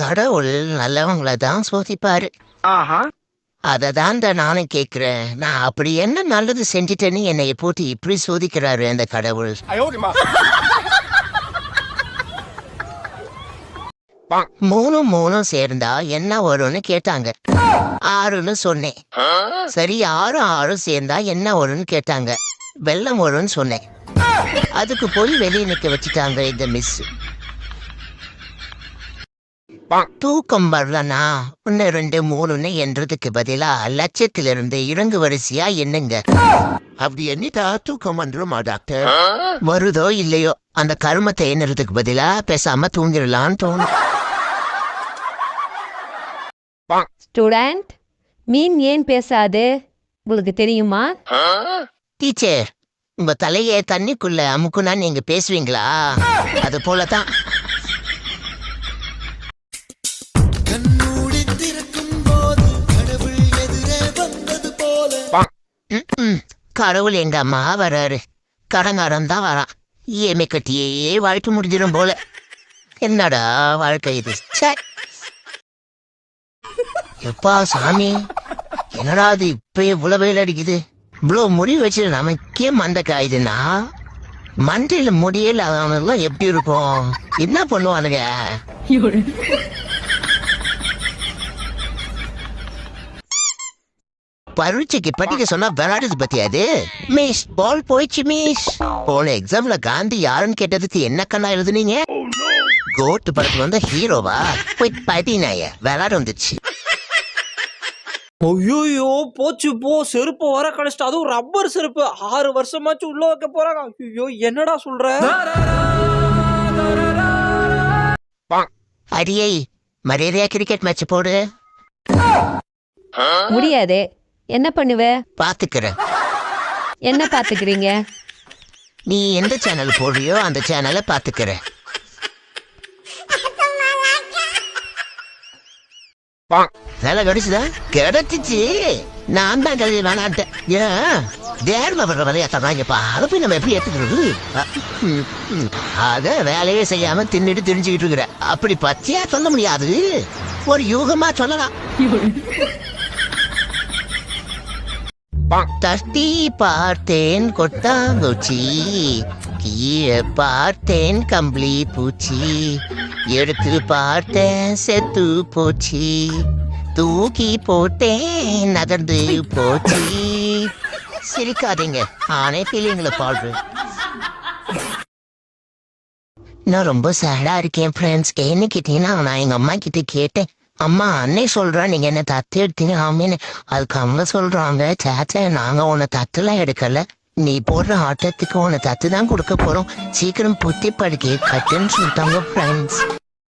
கடவுள் நல்லவங்களை தான் சோதிப்பாரு. அதை தான் நானும் கேட்கிறேன். நான் அப்படி என்ன நல்லது செஞ்சிட்டேன்னு என்னை போட்டு இப்படி சோதிக்கிறாரு அந்த கடவுள். மூணும் மூணும் சேர்ந்தா என்ன வரும்னு கேட்டாங்க. ஆறுன்னு சொன்னேன். சரி ஆறும் ஆறும் சேர்ந்தா என்ன வரும்னு கேட்டாங்க. வெள்ளம் வரும்னு சொன்னேன். அதுக்கு போய் வெளியே நிக்க வச்சுட்டாங்க இந்த மிஸ் தூக்கம். வரலனா? ஒன்னு ரெண்டு மூணுன்னு என்றதுக்கு பதிலா லட்சத்திலிருந்து இறங்கு வரிசையா என்னங்க அப்படி எண்ணிட்டா தூக்கம் வந்துருமா டாக்டர்? வருதோ இல்லையோ? அந்த கருமத்தை எண்ணுறதுக்கு பதிலா பேசாம தூங்கிடலான்னு தோணும். ஸ்டூடெண்ட் மீன் ஏன் பேசாது? உங்களுக்கு தெரியுமா? டீச்சர் உங்க தலைய தண்ணிக்குள்ள அமுக்குனா நீங்க பேசுவீங்களா? அது போலதான். ம், கடவுள் எங்க அம்மா வராரு. கடங்காரன் தான் வரான். ஏமை கட்டியே வாழ்க்கை முடிஞ்சிடும் போல. என்னடா வாழ்க்கை இது? ச்சே. எப்பா சாமி? என்னடா அது இப்பயே இவ்வளவு வெயில் அடிக்குது? இவ்வளவு முடி வச்சு நமக்கே மந்த காயுதுன்னா மண்டையில முடியல அவனுலாம் எப்படி இருக்கும்? என்ன பண்ணுவானுங்க? பரீட்சைக்கு படிக்க சொன்னா விளையாடுது பத்தியாது மிஸ் பால் போயிடுச்சு மிஸ் போன எக்ஸாம்ல காந்தி யாருன்னு கேட்டதுக்கு என்ன கண்ணா எழுதுனீங்க? கோட்டு படத்துல வந்த ஹீரோவா போய் பதினாய விளையாட வந்துச்சு ஐயோ போச்சு போ. செருப்பு வர கழிச்சிட்டு அதுவும் ரப்பர் செருப்பு. ஆறு வருஷமாச்சு உள்ள வைக்க போறாங்க. ஐயோ என்னடா சொல்ற? அடியை மரியாதையா கிரிக்கெட் மேட்ச் போடு. முடியாது. என்ன பண்ணுவ? பாத்துக்கிறேன். என்ன பாத்துக்கிறீங்க? நீ எந்த சேனல் போடுறியோ அந்த சேனலை பாத்துக்கிறேன். வேலை கிடைச்சுதா? கிடைச்சிச்சு. நான் தான் கல்வி வேணான்ட்டேன் ஏன் தேர்ம பண்ற விளையாட்டாங்கப்பா அதை போய் நம்ம எப்படி ம். அத வேலையே செய்யாம தின்னுட்டு தெரிஞ்சுக்கிட்டு இருக்கிற. அப்படி பச்சையா சொல்ல முடியாது. ஒரு யூகமா சொல்லலாம். தட்டி பார்த்தேன் கொட்டாங்குச்சி கீழே பார்த்தேன் கம்பளி பூச்சி எடுத்து பார்த்தேன் செத்து போச்சு. தூக்கி போட்டேன் நகர்ந்து போச்சு. சிரிக்காதீங்க ஆனே ஃபீலிங்ல பாடுறேன். நான் ரொம்ப சேடா இருக்கேன் ஃப்ரெண்ட்ஸ் என்ன கேட்டீங்கன்னா நான் எங்க அம்மா கிட்ட கேட்டேன். அம்மா அன்னை சொல்றா நீங்க என்ன தத்து எடுத்தீங்க? ஆமின்னு அதுக்கு அவங்க சொல்றாங்க சேச்சா நாங்க உன்னை தத்துலாம் எடுக்கல. நீ போடுற ஆட்டத்துக்கு உன்னை தத்து தான் கொடுக்க போறோம். சீக்கிரம் புத்தி படுக்கி கட்டுன்னு சொல்லிட்டாங்க ஃப்ரெண்ட்ஸ்